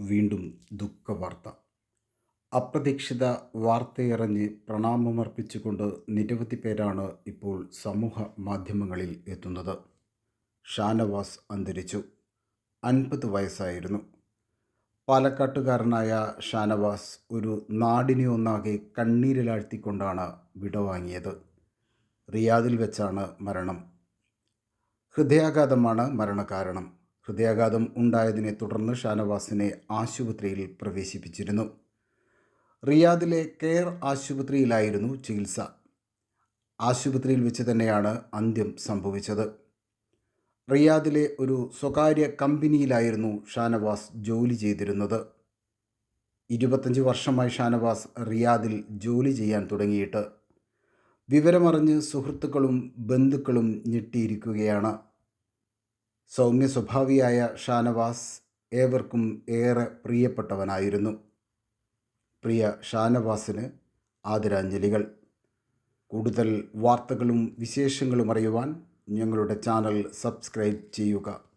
വീണ്ടും ദുഃഖവാർത്ത. അപ്രതീക്ഷിത വാർത്തയറിഞ്ഞ് പ്രണാമമർപ്പിച്ചുകൊണ്ട് നിരവധി പേരാണ് ഇപ്പോൾ സമൂഹ മാധ്യമങ്ങളിൽ എത്തുന്നത്. ഷാനവാസ് അന്തരിച്ചു. അൻപത് വയസ്സായിരുന്നു. പാലക്കാട്ടുകാരനായ ഷാനവാസ് ഒരു നാടിനെ ഒന്നാകെ കണ്ണീരിലാഴ്ത്തിക്കൊണ്ടാണ് വിടവാങ്ങിയത് റിയാദിൽ വെച്ചാണ് മരണം. ഹൃദയാഘാതമാണ് മരണകാരണം. ഹൃദയാഘാതം ഉണ്ടായതിനെ തുടർന്ന് ഷാനവാസിനെ ആശുപത്രിയിൽ പ്രവേശിപ്പിച്ചിരുന്നു. റിയാദിലെ കെയർ ആശുപത്രിയിലായിരുന്നു ചികിത്സ. ആശുപത്രിയിൽ വെച്ച് തന്നെയാണ് അന്ത്യം സംഭവിച്ചത്. റിയാദിലെ ഒരു സ്വകാര്യ കമ്പനിയിലായിരുന്നു ഷാനവാസ് ജോലി ചെയ്തിരുന്നത്. ഇരുപത്തഞ്ച് വർഷമായി ഷാനവാസ് റിയാദിൽ ജോലി ചെയ്യാൻ തുടങ്ങിയിട്ട്. വിവരമറിഞ്ഞ് സുഹൃത്തുക്കളും ബന്ധുക്കളും ഞെട്ടിയിരിക്കുകയാണ്. സൗമ്യ സ്വഭാവിയായ ഷാനവാസ് ഏവർക്കും ഏറെ പ്രിയപ്പെട്ടവനായിരുന്നു. പ്രിയ ഷാനവാസിന് ആദരാഞ്ജലികൾ. കൂടുതൽ വാർത്തകളും വിശേഷങ്ങളും അറിയുവാൻ ഞങ്ങളുടെ ചാനൽ സബ്സ്ക്രൈബ് ചെയ്യുക.